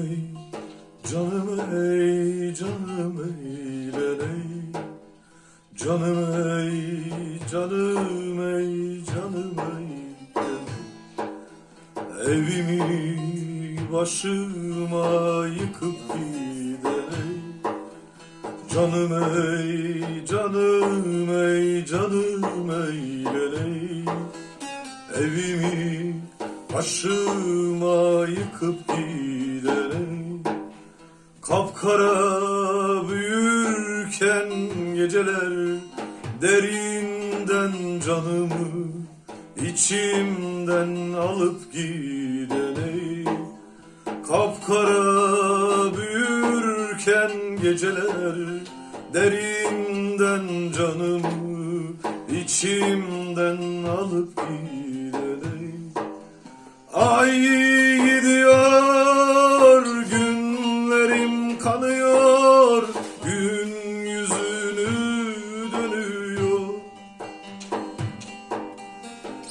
ey Canım ey canım eyle ey Canım ey canım ey canım ey Evimi başıma yıkıp giderey Canım ey canım ey canım eyleley Evimi başıma yıkıp giderey Kapkara büyürken geceler derinden canımı içimden alıp giden ey. Kapkara büyürken geceler derinden canımı içimden alıp giden ey. Ay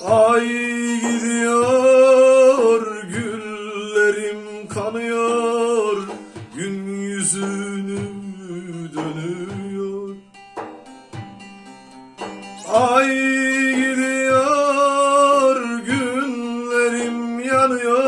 Ay gidiyor güllerim kanıyor Gün yüzünü dönüyor. Ay gidiyor günlerim yanıyor